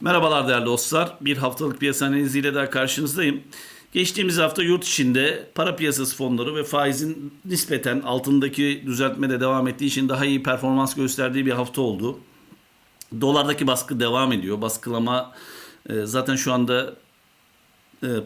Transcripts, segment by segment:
Merhabalar değerli dostlar. Bir haftalık piyasa analiziyle daha karşınızdayım. Geçtiğimiz hafta yurt içinde para piyasası fonları ve faizin nispeten altındaki düzeltme de devam ettiği için daha iyi performans gösterdiği bir hafta oldu. Dolardaki baskı devam ediyor. Baskılama e, zaten şu anda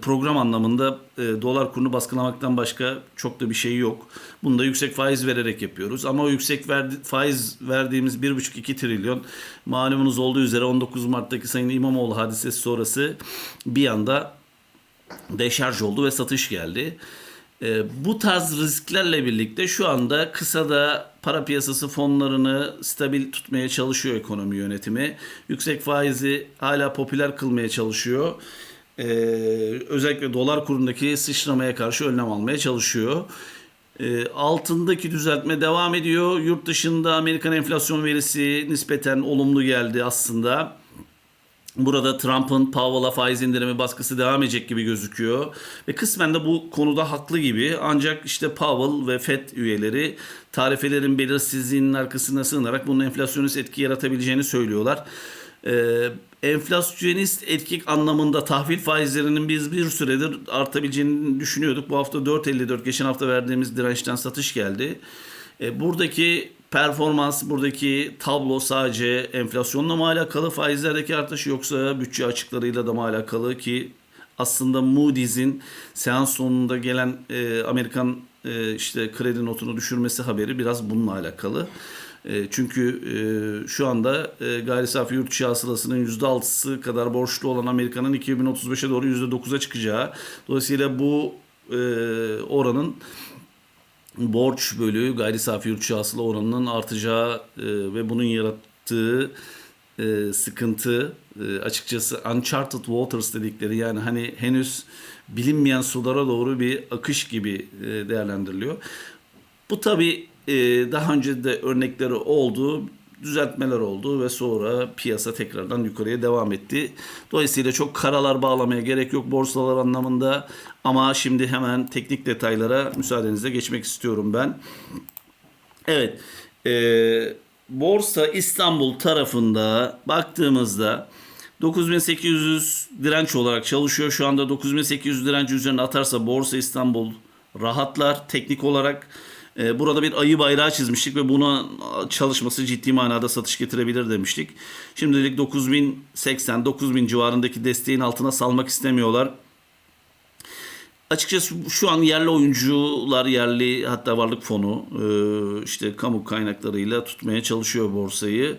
program anlamında e, dolar kurunu baskılamaktan başka çok da bir şey yok. Bunu da yüksek faiz vererek yapıyoruz. Ama o yüksek verdi, faiz verdiğimiz 1,5-2 trilyon malumunuz olduğu üzere 19 Mart'taki Sayın İmamoğlu hadisesi sonrası bir anda deşarj oldu ve satış geldi. E, bu tarz risklerle birlikte şu anda kısada para piyasası fonlarını stabil tutmaya çalışıyor ekonomi yönetimi. Yüksek faizi hala popüler kılmaya çalışıyor. Ee, özellikle dolar kurundaki sıçramaya karşı önlem almaya çalışıyor. Ee, altındaki düzeltme devam ediyor. Yurt dışında Amerikan enflasyon verisi nispeten olumlu geldi aslında. Burada Trump'ın Powell'a faiz indirimi baskısı devam edecek gibi gözüküyor. Ve kısmen de bu konuda haklı gibi. Ancak işte Powell ve Fed üyeleri tarifelerin belirsizliğinin arkasına sığınarak bunun enflasyonist etki yaratabileceğini söylüyorlar. Ee, enflasyonist etki anlamında tahvil faizlerinin biz bir süredir artabileceğini düşünüyorduk. Bu hafta 4.54 geçen hafta verdiğimiz dirençten satış geldi. Ee, buradaki performans, buradaki tablo sadece enflasyonla mı alakalı, faizlerdeki artış yoksa bütçe açıklarıyla da mı alakalı ki aslında Moody's'in seans sonunda gelen e, Amerikan e, işte kredi notunu düşürmesi haberi biraz bununla alakalı. E, çünkü e, şu anda e, gayri safi yurt dışı hasılasının %6'sı kadar borçlu olan Amerika'nın 2035'e doğru %9'a çıkacağı. Dolayısıyla bu oranın borç bölü gayri safi yurt dışı hasıla oranının artacağı ve bunun yarattığı sıkıntı açıkçası uncharted waters dedikleri yani hani henüz bilinmeyen sulara doğru bir akış gibi değerlendiriliyor. Bu tabi e, daha önce de örnekleri oldu düzeltmeler oldu ve sonra piyasa tekrardan yukarıya devam etti. Dolayısıyla çok karalar bağlamaya gerek yok borsalar anlamında ama şimdi hemen teknik detaylara müsaadenizle geçmek istiyorum ben. Evet, e, borsa İstanbul tarafında baktığımızda 9800 direnç olarak çalışıyor. Şu anda 9800 direnç üzerine atarsa Borsa İstanbul rahatlar teknik olarak. Ee, burada bir ayı bayrağı çizmiştik ve buna çalışması ciddi manada satış getirebilir demiştik. Şimdilik 9080 9000 civarındaki desteğin altına salmak istemiyorlar. Açıkçası şu an yerli oyuncular, yerli hatta varlık fonu e, işte kamu kaynaklarıyla tutmaya çalışıyor borsayı.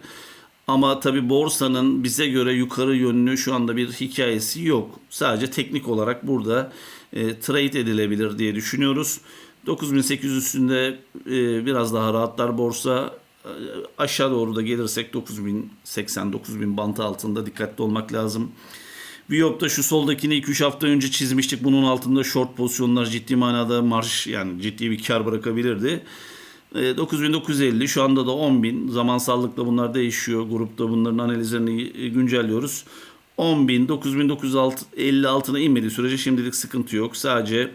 Ama tabi borsanın bize göre yukarı yönlü şu anda bir hikayesi yok. Sadece teknik olarak burada e, trade edilebilir diye düşünüyoruz. 9800 üstünde e, biraz daha rahatlar borsa. E, aşağı doğru da gelirsek 9080 9000 bantı altında dikkatli olmak lazım. Viyop'ta şu soldakini 2-3 hafta önce çizmiştik. Bunun altında short pozisyonlar ciddi manada marş yani ciddi bir kar bırakabilirdi. 9950 şu anda da 10.000 zamansallıkla bunlar değişiyor. Grupta bunların analizlerini güncelliyoruz. 10.000 9950 altına inmediği sürece şimdilik sıkıntı yok. Sadece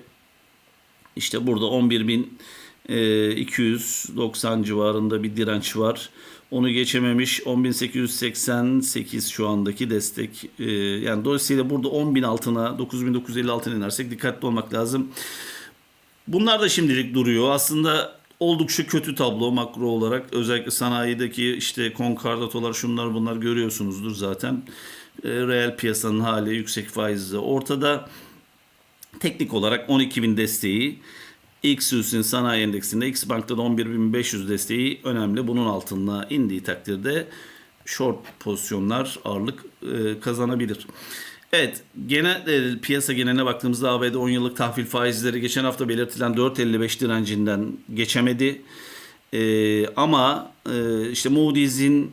işte burada 11.290 civarında bir direnç var. Onu geçememiş 10.888 şu andaki destek. Ee, yani dolayısıyla burada 10.000 altına 9.950 altına inersek dikkatli olmak lazım. Bunlar da şimdilik duruyor. Aslında oldukça kötü tablo makro olarak. Özellikle sanayideki işte konkordatolar şunlar bunlar görüyorsunuzdur zaten. E, reel piyasanın hali yüksek faizle ortada. Teknik olarak 12.000 desteği XUS'in sanayi endeksinde X Bank'ta da 11.500 desteği önemli. Bunun altına indiği takdirde short pozisyonlar ağırlık e, kazanabilir. Evet, genel e, piyasa geneline baktığımızda ABD 10 yıllık tahvil faizleri geçen hafta belirtilen 4.55 direncinden geçemedi. E, ama e, işte Moody's'in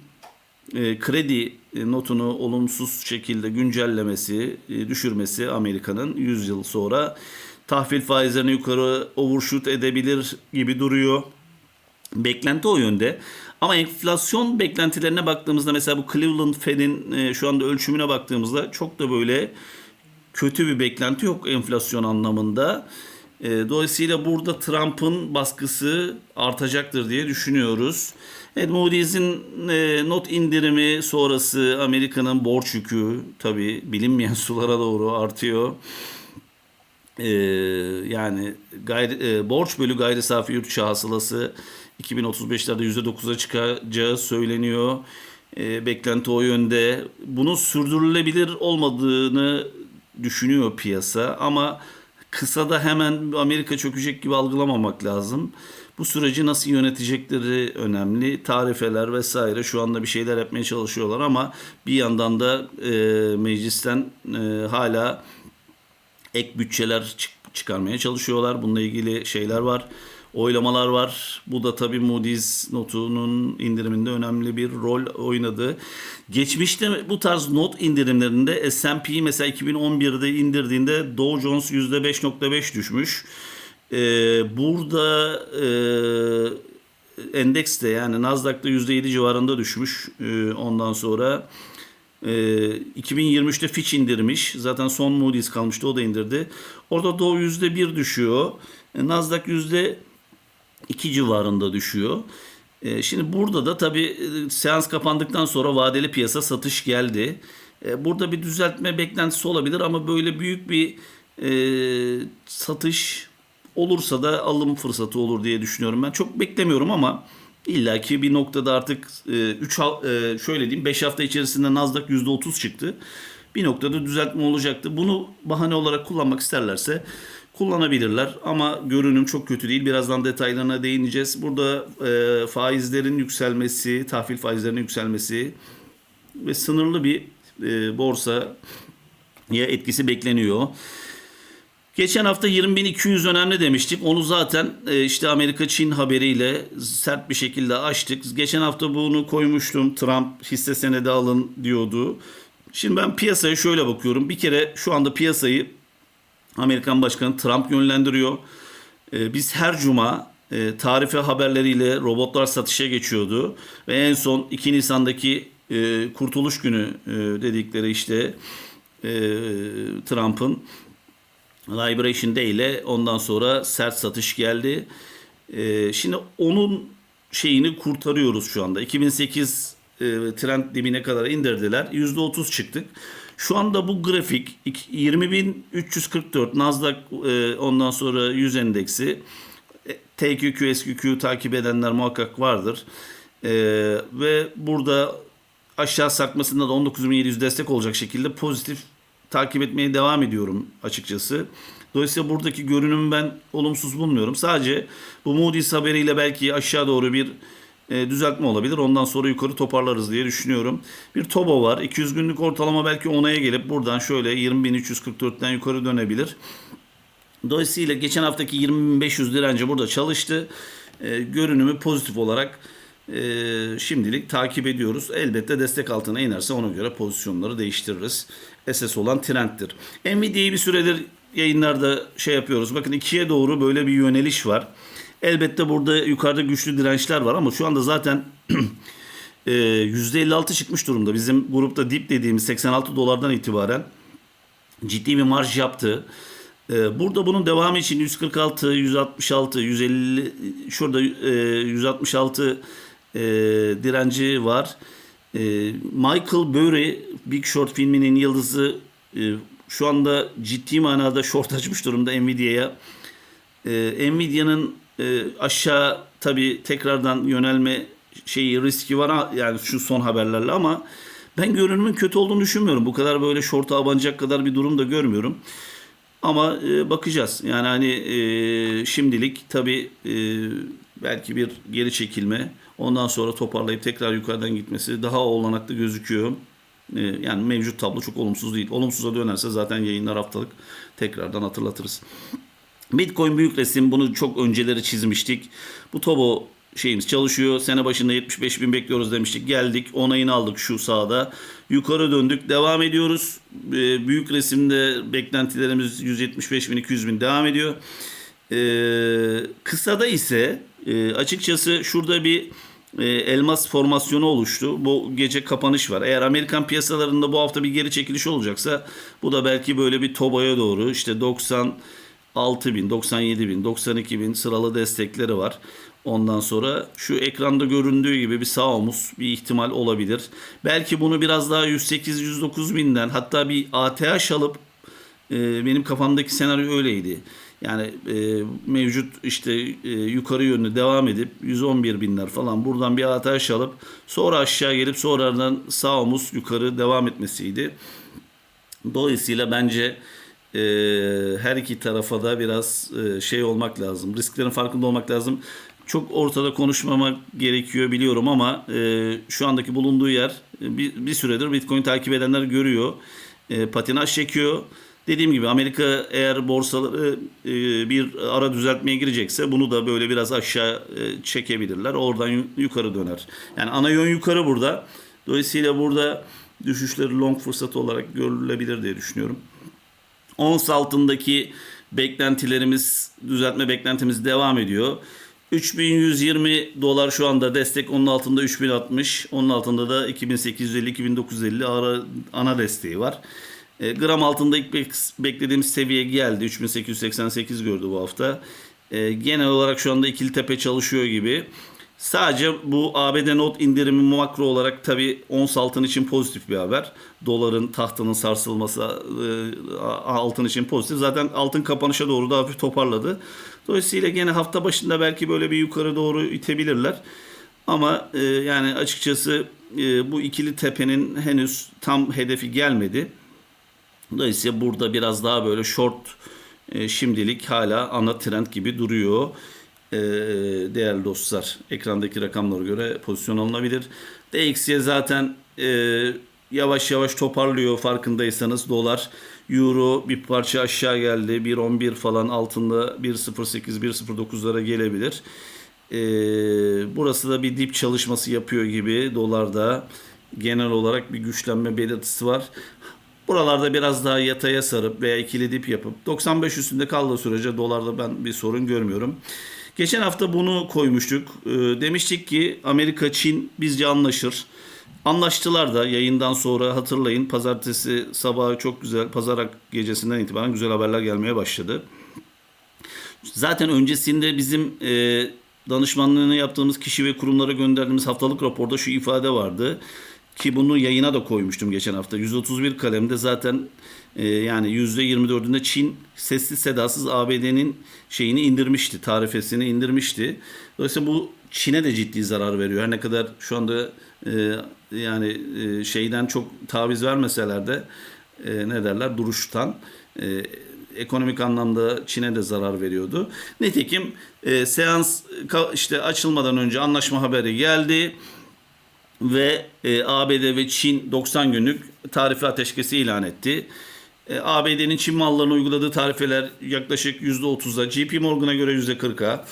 e, kredi notunu olumsuz şekilde güncellemesi, e, düşürmesi Amerika'nın 100 yıl sonra tahvil faizlerini yukarı overshoot edebilir gibi duruyor. Beklenti o yönde. Ama enflasyon beklentilerine baktığımızda mesela bu Cleveland Fed'in e, şu anda ölçümüne baktığımızda çok da böyle kötü bir beklenti yok enflasyon anlamında. E, dolayısıyla burada Trump'ın baskısı artacaktır diye düşünüyoruz. Evet, Moody's'in e, not indirimi sonrası Amerika'nın borç yükü tabii bilinmeyen sulara doğru artıyor. Ee, yani gayri, e, borç bölü gayri safi yurt içi hasılası 2035'lerde %9'a çıkacağı söyleniyor. Ee, beklenti o yönde. Bunun sürdürülebilir olmadığını düşünüyor piyasa ama kısada hemen Amerika çökecek gibi algılamamak lazım. Bu süreci nasıl yönetecekleri önemli. Tarifeler vesaire şu anda bir şeyler yapmaya çalışıyorlar ama bir yandan da e, meclisten e, hala ek bütçeler çık- çıkarmaya çalışıyorlar. Bununla ilgili şeyler var. Oylamalar var. Bu da tabii Moody's notunun indiriminde önemli bir rol oynadı. Geçmişte bu tarz not indirimlerinde S&P mesela 2011'de indirdiğinde Dow Jones %5.5 düşmüş. Ee, burada e, endeks de yani Nasdaq'ta %7 civarında düşmüş. Ee, ondan sonra ee, 2023'te Fitch indirmiş. Zaten son Moody's kalmıştı o da indirdi. Orada Dow %1 düşüyor. E, Nasdaq %2 civarında düşüyor. E, Şimdi burada da tabii e, seans kapandıktan sonra vadeli piyasa satış geldi. E, Burada bir düzeltme beklentisi olabilir ama böyle büyük bir e, satış olursa da alım fırsatı olur diye düşünüyorum ben. Çok beklemiyorum ama illa ki bir noktada artık 3 şöyle diyeyim 5 hafta içerisinde Nasdaq %30 çıktı. Bir noktada düzeltme olacaktı. Bunu bahane olarak kullanmak isterlerse kullanabilirler ama görünüm çok kötü değil. Birazdan detaylarına değineceğiz. Burada e, faizlerin yükselmesi, tahvil faizlerinin yükselmesi ve sınırlı bir e, borsaya etkisi bekleniyor. Geçen hafta 20.200 önemli demiştik. Onu zaten e, işte Amerika-Çin haberiyle sert bir şekilde açtık. Geçen hafta bunu koymuştum. Trump hisse senedi alın diyordu. Şimdi ben piyasaya şöyle bakıyorum. Bir kere şu anda piyasayı Amerikan Başkanı Trump yönlendiriyor. E, Biz her cuma e, tarife haberleriyle robotlar satışa geçiyordu. Ve en son 2 Nisan'daki kurtuluş günü dedikleri işte Trump'ın Liberation Day ile ondan sonra sert satış geldi. Ee, şimdi onun şeyini kurtarıyoruz şu anda. 2008 e, trend dibine kadar indirdiler. %30 çıktık. Şu anda bu grafik 20.344 Nasdaq e, ondan sonra 100 endeksi e, TQQ, SQQ takip edenler muhakkak vardır. E, ve burada aşağı sarkmasında da 19.700 destek olacak şekilde pozitif takip etmeye devam ediyorum açıkçası. Dolayısıyla buradaki görünümü ben olumsuz bulmuyorum. Sadece bu Moody's haberiyle belki aşağı doğru bir e, düzeltme olabilir. Ondan sonra yukarı toparlarız diye düşünüyorum. Bir TOBO var. 200 günlük ortalama belki 10'a gelip buradan şöyle 20.344'ten yukarı dönebilir. Dolayısıyla geçen haftaki 20.500 direnci burada çalıştı. E, görünümü pozitif olarak e, şimdilik takip ediyoruz. Elbette destek altına inerse ona göre pozisyonları değiştiririz. SS olan trendtir. Nvidia'yı bir süredir yayınlarda şey yapıyoruz. Bakın ikiye doğru böyle bir yöneliş var. Elbette burada yukarıda güçlü dirençler var ama şu anda zaten e, %56 çıkmış durumda. Bizim grupta dip dediğimiz 86 dolardan itibaren ciddi bir marj yaptı. Ee, Burada bunun devamı için 146, 166, 150 şurada e, 166 e, direnci var. E, Michael Burry Big Short filminin yıldızı e, şu anda ciddi manada short açmış durumda Nvidia'ya. E, Nvidia'nın e, aşağı tabi tekrardan yönelme şeyi riski var yani şu son haberlerle ama ben görünümün kötü olduğunu düşünmüyorum. Bu kadar böyle short'a abanacak kadar bir durum da görmüyorum. Ama e, bakacağız. Yani hani e, şimdilik tabii e, belki bir geri çekilme, ondan sonra toparlayıp tekrar yukarıdan gitmesi daha olanaklı gözüküyor. E, yani mevcut tablo çok olumsuz değil. Olumsuza dönerse zaten yayınlar haftalık tekrardan hatırlatırız. Bitcoin büyük resim bunu çok önceleri çizmiştik. Bu Tobo şeyimiz çalışıyor. Sene başında 75 bin bekliyoruz demiştik. Geldik onayını aldık şu sahada. Yukarı döndük. Devam ediyoruz. Ee, büyük resimde beklentilerimiz 175 bin 200 bin devam ediyor. Ee, kısada ise e, açıkçası şurada bir e, elmas formasyonu oluştu. Bu gece kapanış var. Eğer Amerikan piyasalarında bu hafta bir geri çekiliş olacaksa bu da belki böyle bir Tobo'ya doğru işte 90 6000, 97000, 92000 sıralı destekleri var. Ondan sonra şu ekranda göründüğü gibi bir sağ omuz bir ihtimal olabilir. Belki bunu biraz daha 108-109 binden hatta bir ATH alıp e, benim kafamdaki senaryo öyleydi. Yani e, mevcut işte e, yukarı yönlü devam edip 111 binler falan buradan bir ATH alıp sonra aşağı gelip sonradan sağ omuz yukarı devam etmesiydi. Dolayısıyla bence e, her iki tarafa da biraz e, şey olmak lazım. Risklerin farkında olmak lazım. Çok ortada konuşmamak gerekiyor biliyorum ama e, şu andaki bulunduğu yer e, bir, bir süredir Bitcoin takip edenler görüyor. E, patinaj çekiyor. Dediğim gibi Amerika eğer borsaları e, bir ara düzeltmeye girecekse bunu da böyle biraz aşağı e, çekebilirler. Oradan yu- yukarı döner. Yani ana yön yukarı burada. Dolayısıyla burada düşüşleri long fırsatı olarak görülebilir diye düşünüyorum. Ons altındaki beklentilerimiz, düzeltme beklentimiz devam ediyor. 3120 dolar şu anda destek, onun altında 3060, onun altında da 2850-2950 ara, ana desteği var. E, gram altında ilk bek- beklediğimiz seviye geldi. 3888 gördü bu hafta. E, genel olarak şu anda ikili tepe çalışıyor gibi. Sadece bu ABD not indirimi makro olarak tabi ons altın için pozitif bir haber. Doların tahtının sarsılması e, altın için pozitif. Zaten altın kapanışa doğru da hafif toparladı. Dolayısıyla gene hafta başında belki böyle bir yukarı doğru itebilirler. Ama e, yani açıkçası e, bu ikili tepenin henüz tam hedefi gelmedi. Dolayısıyla burada biraz daha böyle short e, şimdilik hala ana trend gibi duruyor. E, değerli dostlar ekrandaki rakamlara göre pozisyon alınabilir. DXY zaten e, yavaş yavaş toparlıyor farkındaysanız dolar euro bir parça aşağı geldi 1.11 falan altında 1.08 1.09'lara gelebilir. E, burası da bir dip çalışması yapıyor gibi dolarda genel olarak bir güçlenme belirtisi var. Buralarda biraz daha yataya sarıp veya ikili dip yapıp 95 üstünde kaldığı sürece dolarda ben bir sorun görmüyorum. Geçen hafta bunu koymuştuk. Ee, demiştik ki Amerika Çin bizce anlaşır. Anlaştılar da yayından sonra hatırlayın pazartesi sabahı çok güzel pazar gecesinden itibaren güzel haberler gelmeye başladı. Zaten öncesinde bizim e, danışmanlığını yaptığımız kişi ve kurumlara gönderdiğimiz haftalık raporda şu ifade vardı. Ki bunu yayına da koymuştum geçen hafta. 131 kalemde zaten e, yani %24'ünde Çin sessiz sedasız ABD'nin şeyini indirmişti. Tarifesini indirmişti. Dolayısıyla bu Çin'e de ciddi zarar veriyor. Her ne kadar şu anda e, yani e, şeyden çok taviz vermeseler de e, ne derler duruştan e, ekonomik anlamda Çin'e de zarar veriyordu. Nitekim e, seans işte açılmadan önce anlaşma haberi geldi ve e, ABD ve Çin 90 günlük tarife ateşkesi ilan etti. E, ABD'nin Çin mallarına uyguladığı tarifeler yaklaşık %30'a, JP Morgan'a göre %40'a,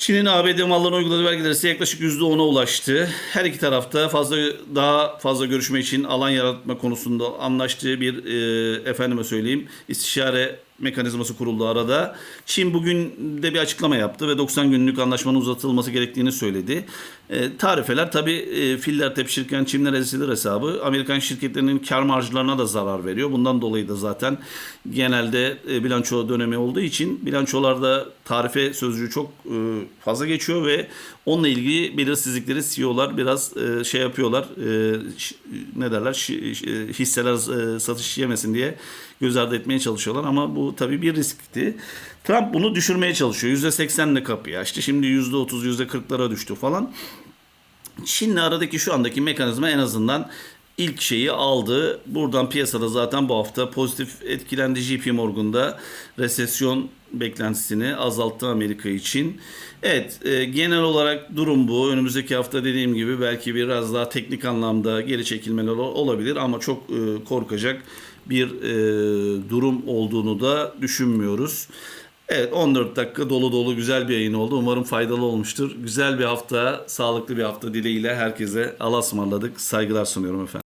Çin'in ABD mallarına uyguladığı vergiler ise yaklaşık %10'a ulaştı. Her iki tarafta fazla daha fazla görüşme için alan yaratma konusunda anlaştığı bir e, efendime söyleyeyim istişare mekanizması kuruldu arada. Çin bugün de bir açıklama yaptı ve 90 günlük anlaşmanın uzatılması gerektiğini söyledi. E, tarifeler tabi e, filler tepişirken çimler ezilir hesabı Amerikan şirketlerinin kar marjlarına da zarar veriyor. Bundan dolayı da zaten genelde e, bilanço dönemi olduğu için bilançolarda tarife sözcüğü çok e, fazla geçiyor ve onunla ilgili belirsizlikleri CEO'lar biraz e, şey yapıyorlar. E, ne derler? Ş- hisseler e, satış yemesin diye göz ardı etmeye çalışıyorlar ama bu tabii bir riskti. Trump bunu düşürmeye çalışıyor. %80'le kapıyı açtı. Şimdi %30, %40'lara düştü falan. Çin'le aradaki şu andaki mekanizma en azından ilk şeyi aldı. Buradan piyasada zaten bu hafta pozitif etkilendi JP Morgan'da resesyon beklentisini azalttı Amerika için. Evet e, genel olarak durum bu. Önümüzdeki hafta dediğim gibi belki biraz daha teknik anlamda geri çekilmeler ol- olabilir ama çok e, korkacak bir e, durum olduğunu da düşünmüyoruz. Evet 14 dakika dolu dolu güzel bir yayın oldu. Umarım faydalı olmuştur. Güzel bir hafta, sağlıklı bir hafta dileğiyle herkese Allah'a ısmarladık. Saygılar sunuyorum efendim.